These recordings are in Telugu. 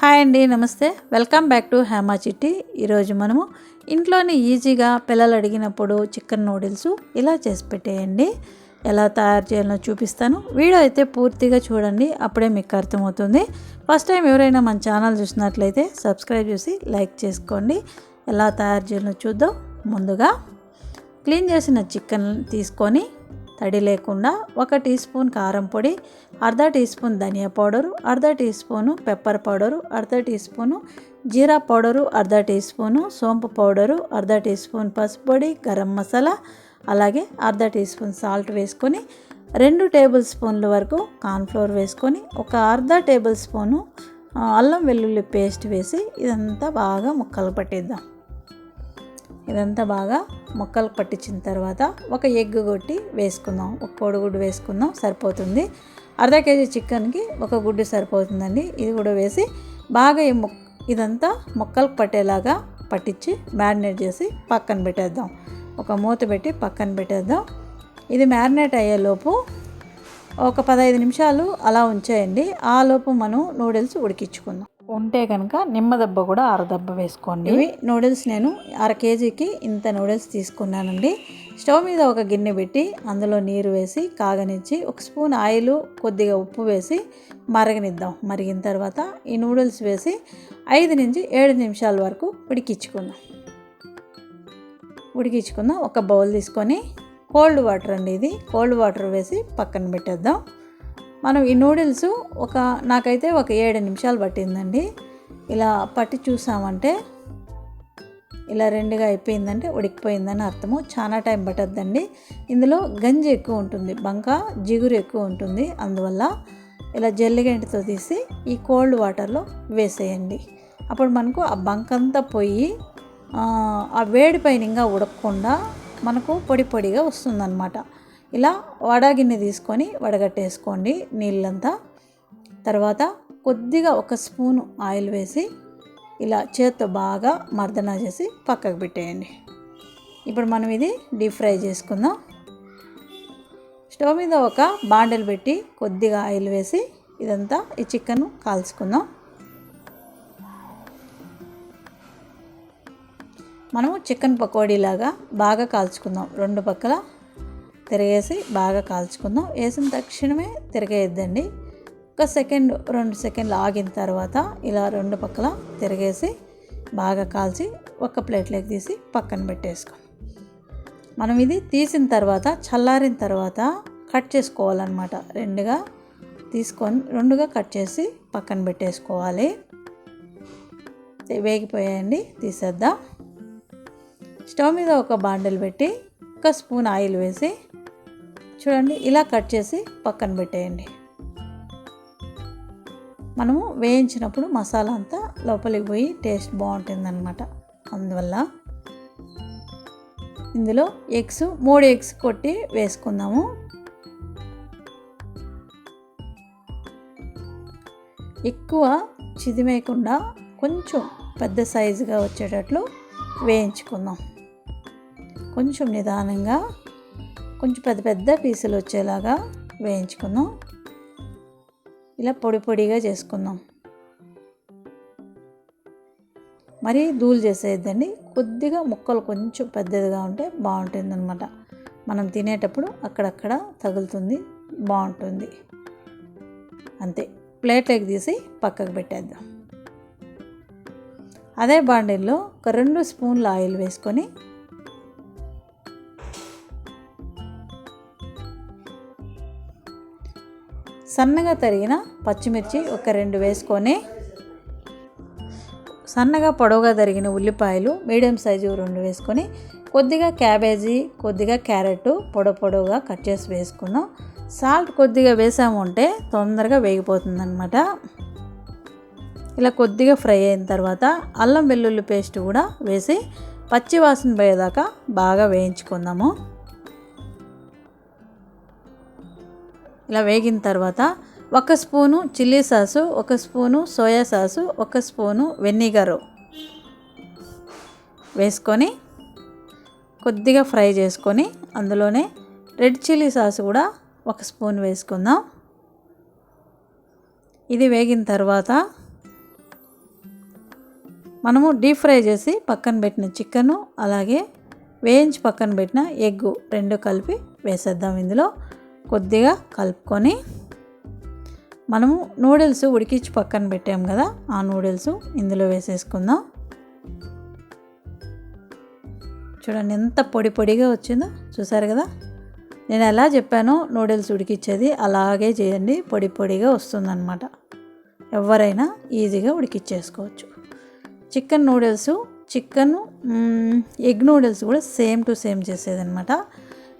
హాయ్ అండి నమస్తే. వెల్కమ్ బ్యాక్ టు హేమా చిట్టి. ఈరోజు మనము ఇంట్లోనే ఈజీగా పిల్లలు అడిగినప్పుడు చికెన్ నూడిల్స్ ఇలా చేసి పెట్టేయండి. ఎలా తయారు చేయాలో చూపిస్తాను. వీడియో అయితే పూర్తిగా చూడండి అప్పుడే మీకు అర్థమవుతుంది. ఫస్ట్ టైం ఎవరైనా మన ఛానల్ చూసినట్లయితే సబ్స్క్రైబ్ చేసి లైక్ చేసుకోండి. ఎలా తయారు చేయాలో చూద్దాం. ముందుగా క్లీన్ చేసిన చికెన్ తీసుకొని తడి లేకుండా ఒక టీ స్పూన్ కారం పొడి అర్ధ టీ స్పూన్ ధనియా పౌడరు అర్ధ టీ స్పూను పెప్పర్ పౌడరు అర్ధ టీ స్పూను జీరా పౌడరు అర్ధ టీ స్పూను సోంపు పౌడరు అర్ధ టీ స్పూన్ పసుపు పొడి గరం మసాలా అలాగే అర్ధ టీ స్పూన్ సాల్ట్ వేసుకొని రెండు టేబుల్ స్పూన్ల వరకు కార్న్ఫ్లోర్ వేసుకొని ఒక అర్ధ టేబుల్ స్పూను అల్లం వెల్లుల్లి పేస్ట్ వేసి ఇదంతా బాగా ముక్కలు పట్టిద్దాం. ఇదంతా బాగా మొక్కలు పట్టించిన తర్వాత ఒక ఎగ్ కొట్టి వేసుకుందాం. ఒక కోడిగుడ్డు వేసుకుందాం సరిపోతుంది. అర్ధ కేజీ చికెన్కి ఒక గుడ్డు సరిపోతుందండి. ఇది కూడా వేసి బాగా ఈ ముక్ ఇదంతా మొక్కలు పట్టేలాగా పట్టించి మ్యారినేట్ చేసి పక్కన పెట్టేద్దాం. ఒక మూత పెట్టి పక్కన పెట్టేద్దాం. ఇది మ్యారినేట్ అయ్యేలోపు ఒక పదహైదు నిమిషాలు అలా ఉంచేయండి. ఆ లోపు మనం నూడిల్స్ ఉడికించుకుందాం. ఉంటే కనుక నిమ్మదెబ్బ కూడా అరదెబ్బ వేసుకోండి. ఇవి నూడిల్స్ నేను అర కేజీకి ఇంత నూడిల్స్ తీసుకున్నానండి. స్టవ్ మీద ఒక గిన్నె పెట్టి అందులో నీరు వేసి కాగనిచ్చి ఒక స్పూన్ ఆయిల్ కొద్దిగా ఉప్పు వేసి మరగనిద్దాం. మరిగిన తర్వాత ఈ నూడిల్స్ వేసి ఐదు నుంచి ఏడు నిమిషాల వరకు ఉడికించుకుందాం. ఉడికించుకుందాం. ఒక బౌల్ తీసుకొని కోల్డ్ వాటర్ అండి ఇది. కోల్డ్ వాటర్ వేసి పక్కన పెట్టేద్దాం. మనం ఈ నూడిల్స్ ఒక నాకైతే ఒక ఏడు నిమిషాలు పట్టిందండి. ఇలా పట్టి చూసామంటే ఇలా రెండుగా అయిపోయిందంటే ఉడికిపోయిందని అర్థము. చాలా టైం పట్టద్దండి. ఇందులో గంజి ఎక్కువ ఉంటుంది. బంక జిగురు ఎక్కువ ఉంటుంది. అందువల్ల ఇలా జల్లిగంటితో తీసి ఈ కోల్డ్ వాటర్లో వేసేయండి. అప్పుడు మనకు ఆ బంకంతా పోయి ఆ, ఆ వేడి పైన ఇంకా ఉడకకుండా మనకు పొడి పొడిగా వస్తుందన్నమాట. ఇలా వడగిన్నె తీసుకొని వడగట్టేసుకోండి నీళ్ళంతా. తర్వాత కొద్దిగా ఒక స్పూను ఆయిల్ వేసి ఇలా చేత్తో బాగా మర్దన చేసి పక్కకు పెట్టేయండి. ఇప్పుడు మనం ఇది డీప్ ఫ్రై చేసుకుందాం. స్టవ్ మీద ఒక బాండెల్ పెట్టి కొద్దిగా ఆయిల్ వేసి ఇదంతా ఈ చికెన్ కాల్చుకుందాం. మనము చికెన్ పకోడీలాగా బాగా కాల్చుకుందాం. రెండు పక్కల తిరగేసి బాగా కాల్చుకుందాం. వేసిన తక్షణమే తిరగేద్దండి ఒక సెకండ్ రెండు సెకండ్లు ఆగిన తర్వాత ఇలా రెండు పక్కల తిరగేసి బాగా కాల్చి ఒక ప్లేట్లోకి తీసి పక్కన పెట్టేసుకో మనం ఇది తీసిన తర్వాత చల్లారిన తర్వాత కట్ చేసుకోవాలన్నమాట. రెండుగా తీసుకొని రెండుగా కట్ చేసి పక్కన పెట్టేసుకోవాలి. వేగిపోయాయండి తీసేద్దాం. స్టవ్ మీద ఒక బాండెల్ పెట్టి ఒక స్పూన్ ఆయిల్ వేసి చూడండి ఇలా కట్ చేసి పక్కన పెట్టేయండి. మనము వేయించినప్పుడు మసాలా అంతా లోపలికి పోయి టేస్ట్ బాగుంటుందన్నమాట. అందువల్ల ఇందులో ఎగ్స్ మూడు ఎగ్స్ కొట్టి వేసుకుందాము. ఎక్కువ చిదిమేయకుండా కొంచెం పెద్ద సైజుగా వచ్చేటట్లు వేయించుకుందాం. కొంచెం నిదానంగా కొంచెం పెద్ద పెద్ద పీసులు వచ్చేలాగా వేయించుకుందాం. ఇలా పొడి పొడిగా చేసుకుందాం. మరి ధూళి చేసేద్దండి కొద్దిగా ముక్కలు కొంచెం పెద్దదిగా ఉంటే బాగుంటుంది అనమాట మనం తినేటప్పుడు అక్కడక్కడ తగులుతుంది బాగుంటుంది. అంతే. ప్లేట్లోకి తీసి పక్కకు పెట్టేద్దాం. అదే బాండిల్లో ఒక రెండు స్పూన్ల ఆయిల్ వేసుకొని సన్నగా తరిగిన పచ్చిమిర్చి ఒక రెండు వేసుకొని సన్నగా పొడవుగా తరిగిన ఉల్లిపాయలు మీడియం సైజు రెండు వేసుకొని కొద్దిగా క్యాబేజీ కొద్దిగా క్యారెట్ పొడవు పొడవుగా కట్ చేసి వేసుకున్నాం. సాల్ట్ కొద్దిగా వేసాము అంటే తొందరగా వేగిపోతుంది అనమాట ఇలా కొద్దిగా ఫ్రై అయిన తర్వాత అల్లం వెల్లుల్లి పేస్ట్ కూడా వేసి పచ్చి వాసన పోయేదాకా బాగా వేయించుకుందాము. ఇలా వేగిన తర్వాత ఒక స్పూను చిల్లీ సాసు ఒక స్పూను సోయా సాసు ఒక స్పూను వెనిగరు వేసుకొని కొద్దిగా ఫ్రై చేసుకొని అందులోనే రెడ్ చిల్లీ సాస్ కూడా ఒక స్పూన్ వేసుకుందాం. ఇది వేగిన తర్వాత మనము డీప్ ఫ్రై చేసి పక్కన పెట్టిన చికెను అలాగే వేయించి పక్కన పెట్టిన ఎగ్గు రెండు కలిపి వేసేద్దాం ఇందులో. కొద్దిగా కలుపుకొని మనము నూడిల్స్ ఉడికించి పక్కన పెట్టాం కదా ఆ నూడిల్స్ ఇందులో వేసేసుకుందాం. చూడండి ఎంత పొడి పొడిగా వచ్చిందో చూసారు కదా? నేను ఎలా చెప్పానో నూడిల్స్ ఉడికిచ్చేది అలాగే చేయండి పొడి పొడిగా వస్తుందన్నమాట. ఎవరైనా ఈజీగా ఉడికిచ్చేసుకోవచ్చు. Chicken noodles chicken egg noodles కూడా సేమ్ టు సేమ్ చేసేదనమాట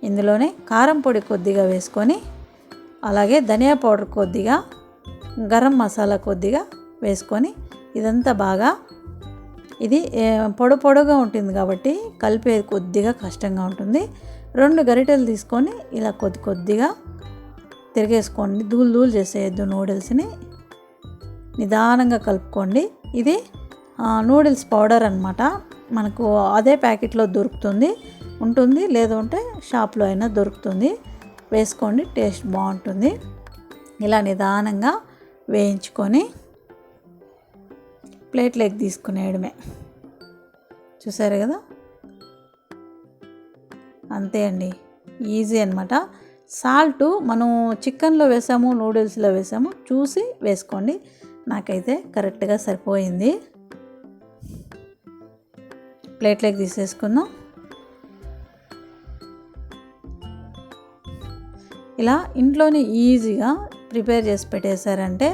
ఇందులోనే కారం పొడి కొద్దిగా వేసుకొని అలాగే ధనియా పౌడర్ కొద్దిగా గరం మసాలా కొద్దిగా వేసుకొని ఇదంతా బాగా ఇది పొడు పొడగా ఉంటుంది కాబట్టి కలిపేది కొద్దిగా కష్టంగా ఉంటుంది. రెండు గరిటెలు తీసుకొని ఇలా కొద్ది కొద్దిగా తిరిగేసుకోండి. దూలు దూలు చేసేయద్దు నూడిల్స్ని. నిదానంగా కలుపుకోండి. ఇది నూడిల్స్ పౌడర్ అనమాట మనకు అదే ప్యాకెట్లో దొరుకుతుంది. ఉంటుంది. లేదు అంటే షాప్లో అయినా దొరుకుతుంది. వేసుకోండి. టేస్ట్ బాగుంటుంది. ఇలా నిదానంగా వేయించుకొని ప్లేట్లోకి తీసుకునేయడమే. చూసారు కదా? అంతే అండి. ఈజీ అనమాట సాల్ట్ మనం చికెన్లో వేసాము నూడిల్స్లో వేసాము. చూసి వేసుకోండి. నాకైతే కరెక్ట్గా సరిపోయింది. ప్లేట్లోకి తీసేసుకుందాం. ఇలా ఇంట్లోనే ఈజీగా ప్రిపేర్ చేసి పెట్టేశారంటే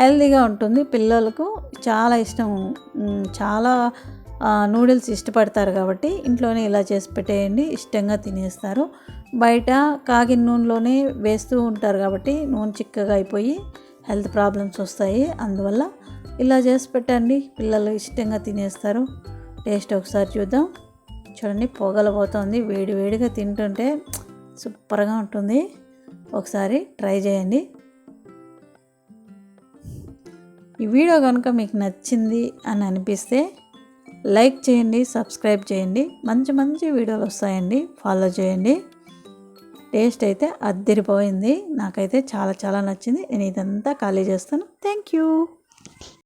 హెల్తీగా ఉంటుంది. పిల్లలకు చాలా ఇష్టం చాలా నూడిల్స్ ఇష్టపడతారు కాబట్టి ఇంట్లోనే ఇలా చేసి పెట్టేయండి ఇష్టంగా తినేస్తారు. బయట కాగిన నూనెలోనే వేస్తూ ఉంటారు కాబట్టి నూనె చిక్కగా అయిపోయి హెల్త్ ప్రాబ్లమ్స్ వస్తాయి. అందువల్ల ఇలా చేసి పెట్టండి పిల్లలు ఇష్టంగా తినేస్తారు. టేస్ట్ ఒకసారి చూద్దాం. చూడండి పొగలబోతోంది. వేడి వేడిగా తింటుంటే సూపర్గా ఉంటుంది. ఒకసారి ట్రై చేయండి. ఈ వీడియో కనుక మీకు నచ్చింది అని అనిపిస్తే లైక్ చేయండి సబ్స్క్రైబ్ చేయండి. మంచి మంచి వీడియోలు వస్తాయండి. ఫాలో చేయండి. టేస్ట్ అయితే అద్దరిపోయింది. నాకైతే చాలా చాలా నచ్చింది. నేను ఇదంతా ఖాళీ చేస్తాను. Thank you.